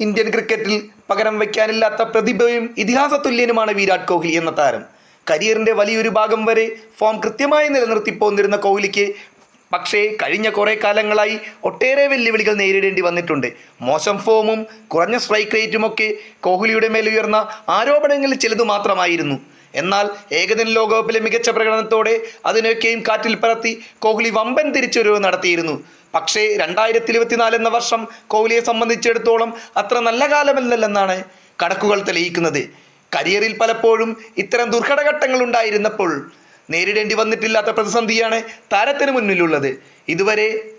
Indian ക്രിക്കറ്റിൽ പകരം വയ്ക്കാനില്ലാത്ത പ്രതിഭയും ഇതിഹാസ തുല്യനുമാണ് വിരാട് കോഹ്ലി എന്ന താരം. കരിയറിന്റെ വലിയൊരു ഭാഗം വരെ ഫോം കൃത്യമായി നിലനിർത്തി പോന്നിരുന്ന കോഹ്ലിക്ക് പക്ഷേ കഴിഞ്ഞ കുറേ കാലങ്ങളായി ഒട്ടേറെ വെല്ലുവിളികൾ നേരിടേണ്ടി വന്നിട്ടുണ്ട്. മോശം ഫോമും കുറഞ്ഞ സ്ട്രൈക്ക് റേറ്റുമൊക്കെ കോഹ്ലിയുടെ മേൽ ഉയർന്ന ആരോപണങ്ങളിൽ ചിലതു മാത്രമായിരുന്നു. എന്നാൽ ഏകദിന ലോകകപ്പിലെ മികച്ച പ്രകടനത്തോടെ അതിനൊക്കെയും കാറ്റിൽ പറത്തി കോഹ്ലി വമ്പൻ തിരിച്ചുവരവ് നടത്തിയിരുന്നു. പക്ഷേ രണ്ടായിരത്തി ഇരുപത്തിനാല് എന്ന വർഷം കോഹ്ലിയെ സംബന്ധിച്ചിടത്തോളം അത്ര നല്ല കാലമല്ലല്ലെന്നാണ് കണക്കുകൾ തെളിയിക്കുന്നത്. കരിയറിൽ പലപ്പോഴും ഇത്തരം ദുർഘടഘട്ടങ്ങൾ ഉണ്ടായിരുന്നപ്പോൾ നേരിടേണ്ടി വന്നിട്ടില്ലാത്ത പ്രതിസന്ധിയാണ് താരത്തിന് മുന്നിലുള്ളത്. ഇതുവരെ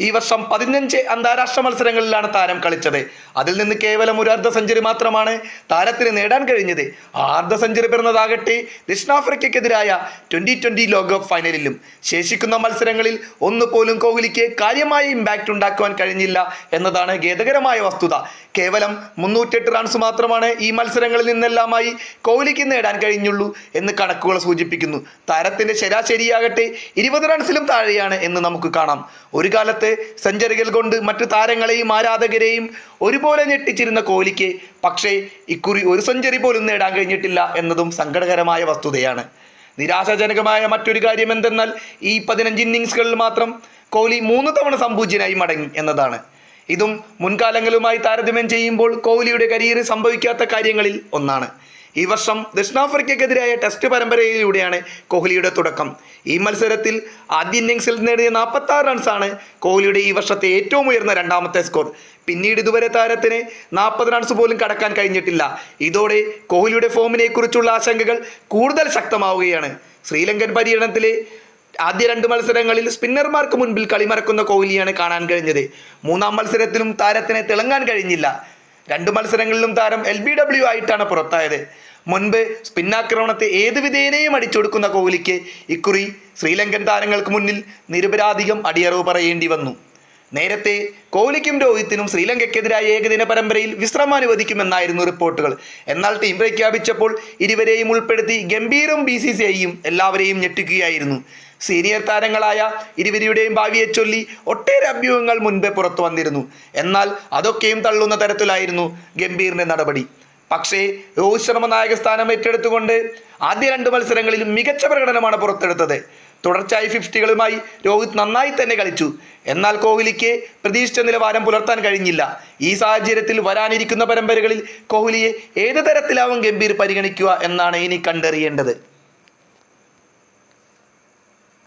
ഈ വർഷം പതിനഞ്ച് അന്താരാഷ്ട്ര മത്സരങ്ങളിലാണ് താരം കളിച്ചത്. അതിൽ നിന്ന് കേവലം ഒരു അർദ്ധ സെഞ്ചുറി മാത്രമാണ് താരത്തിന് നേടാൻ കഴിഞ്ഞത്. ആ അർദ്ധ സെഞ്ചുറി പിറന്നതാകട്ടെ ദക്ഷിണാഫ്രിക്കയ്ക്കെതിരായ ട്വന്റി ട്വന്റി ലോകകപ്പ് ഫൈനലിലും. ശേഷിക്കുന്ന മത്സരങ്ങളിൽ ഒന്ന് പോലും കോഹ്ലിക്ക് കാര്യമായ ഇമ്പാക്റ്റ് ഉണ്ടാക്കുവാൻ കഴിഞ്ഞില്ല എന്നതാണ് ഖേദകരമായ വസ്തുത. കേവലം മുന്നൂറ്റെട്ട് റൺസ് മാത്രമാണ് ഈ മത്സരങ്ങളിൽ നിന്നെല്ലാമായി കോഹ്ലിക്ക് നേടാൻ കഴിഞ്ഞുള്ളൂ എന്ന് കണക്കുകൾ സൂചിപ്പിക്കുന്നു. താരത്തിന്റെ ശരാശരിയാകട്ടെ ഇരുപത് റൺസിലും താഴെയാണ് എന്ന് നമുക്ക് കാണാം. ഒരു കാലത്ത് സെഞ്ചുറികൾ കൊണ്ട് മറ്റു താരങ്ങളെയും ആരാധകരെയും ഒരുപോലെ ഞെട്ടിച്ചിരുന്ന കോഹ്ലിക്ക് പക്ഷേ ഇക്കുറി ഒരു സെഞ്ചുറി പോലും നേടാൻ കഴിഞ്ഞിട്ടില്ല എന്നതും സങ്കടകരമായ വസ്തുതയാണ്. നിരാശാജനകമായ മറ്റൊരു കാര്യം എന്തെന്നാൽ ഈ പതിനഞ്ച് ഇന്നിങ്സുകളിൽ മാത്രം കോഹ്ലി മൂന്ന് തവണ സമ്പൂജ്യനായി മടങ്ങി എന്നതാണ്. ഇതും മുൻകാലങ്ങളുമായി താരതമ്യം ചെയ്യുമ്പോൾ കോഹ്ലിയുടെ കരിയറിൽ സംഭവിക്കാത്ത കാര്യങ്ങളിൽ ഒന്നാണ്. ഈ വർഷം ദക്ഷിണാഫ്രിക്കയ്ക്കെതിരായ ടെസ്റ്റ് പരമ്പരയിലൂടെയാണ് കോഹ്ലിയുടെ തുടക്കം. ഈ മത്സരത്തിൽ ആദ്യ ഇന്നിങ്സിൽ നേടിയ നാൽപ്പത്തി ആറ് റൺസാണ് കോഹ്ലിയുടെ ഈ വർഷത്തെ ഏറ്റവും ഉയർന്ന രണ്ടാമത്തെ സ്കോർ പിന്നീട് ഇതുവരെ താരത്തിന് നാൽപ്പത് റൺസ് പോലും കടക്കാൻ കഴിഞ്ഞിട്ടില്ല. ഇതോടെ കോഹ്ലിയുടെ ഫോമിനെ കുറിച്ചുള്ള ആശങ്കകൾ കൂടുതൽ ശക്തമാവുകയാണ്. ശ്രീലങ്കൻ പര്യടനത്തിലെ ആദ്യ രണ്ട് മത്സരങ്ങളിൽ സ്പിന്നർമാർക്ക് മുൻപിൽ കളിമറക്കുന്ന കോഹ്ലിയാണ് കാണാൻ കഴിഞ്ഞത്. മൂന്നാം മത്സരത്തിലും താരത്തിന് തിളങ്ങാൻ കഴിഞ്ഞില്ല. രണ്ട് മത്സരങ്ങളിലും താരം എൽ ബി ഡബ്ല്യു ആയിട്ടാണ് പുറത്തായത്. മുൻപ് സ്പിന്നാക്രമണത്തെ ഏത് വിധേനയും അടിച്ചൊടുക്കുന്ന കോഹ്ലിക്ക് ഇക്കുറി ശ്രീലങ്കൻ താരങ്ങൾക്ക് മുന്നിൽ നിരപരാധികം അടിയറവ് പറയേണ്ടി വന്നു. നേരത്തെ കോഹ്ലിക്കും രോഹിത്തിനും ശ്രീലങ്കയ്ക്കെതിരായ ഏകദിന പരമ്പരയിൽ വിശ്രമം അനുവദിക്കുമെന്നായിരുന്നു റിപ്പോർട്ടുകൾ. എന്നാൽ ടീം പ്രഖ്യാപിച്ചപ്പോൾ ഇരുവരെയും ഉൾപ്പെടുത്തി ഗംഭീരം ബി എല്ലാവരെയും ഞെട്ടിക്കുകയായിരുന്നു. സീനിയർ താരങ്ങളായ ഇരുവരുടെയും ഭാവിയെ ചൊല്ലി ഒട്ടേറെ അഭ്യൂഹങ്ങൾ മുൻപേ പുറത്തു വന്നിരുന്നു. എന്നാൽ അതൊക്കെയും തള്ളുന്ന തരത്തിലായിരുന്നു ഗംഭീറിന്റെ നടപടി. പക്ഷേ രോഹിത് ശർമ്മ നായക സ്ഥാനം ഏറ്റെടുത്തുകൊണ്ട് ആദ്യ രണ്ട് മത്സരങ്ങളിലും മികച്ച പ്രകടനമാണ് പുറത്തെടുത്തത്. തുടർച്ചയായി ഫിഫ്റ്റികളുമായി രോഹിത് നന്നായി തന്നെ കളിച്ചു. എന്നാൽ കോഹ്ലിക്ക് പ്രതീക്ഷിച്ച നിലവാരം പുലർത്താൻ കഴിഞ്ഞില്ല. ഈ സാഹചര്യത്തിൽ വരാനിരിക്കുന്ന പരമ്പരകളിൽ കോഹ്ലിയെ ഏത് തരത്തിലാവും ഗംഭീർ പരിഗണിക്കുക എന്നാണ് ഇനി കണ്ടറിയേണ്ടത്.